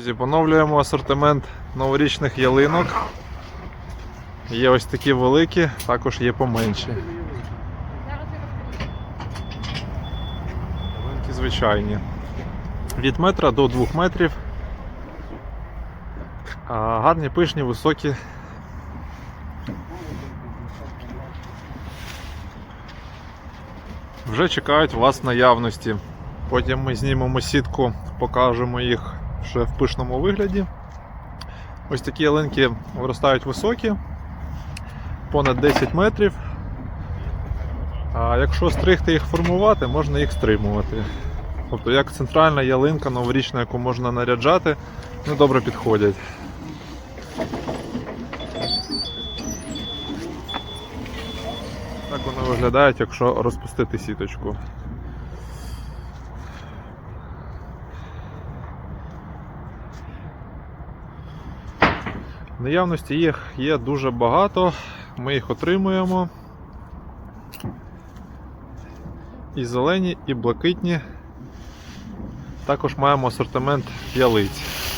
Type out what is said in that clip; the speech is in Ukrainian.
Друзі, поновлюємо асортимент новорічних ялинок. Є ось такі великі, також є поменші. Ялинки звичайні. Від метра до двох метрів. Гарні, пишні, високі. Вже чекають вас наявності. Потім ми знімемо сітку, покажемо їх вже в пишному вигляді. Ось такі ялинки виростають високі, понад 10 метрів. А якщо стригти їх формувати, можна їх стримувати. Тобто як центральна ялинка новорічна, яку можна наряджати, ну добре підходять. Так вони виглядають, якщо розпустити сіточку. Наявності їх є дуже багато, ми їх отримуємо. І зелені, і блакитні. Також маємо асортимент ялиць.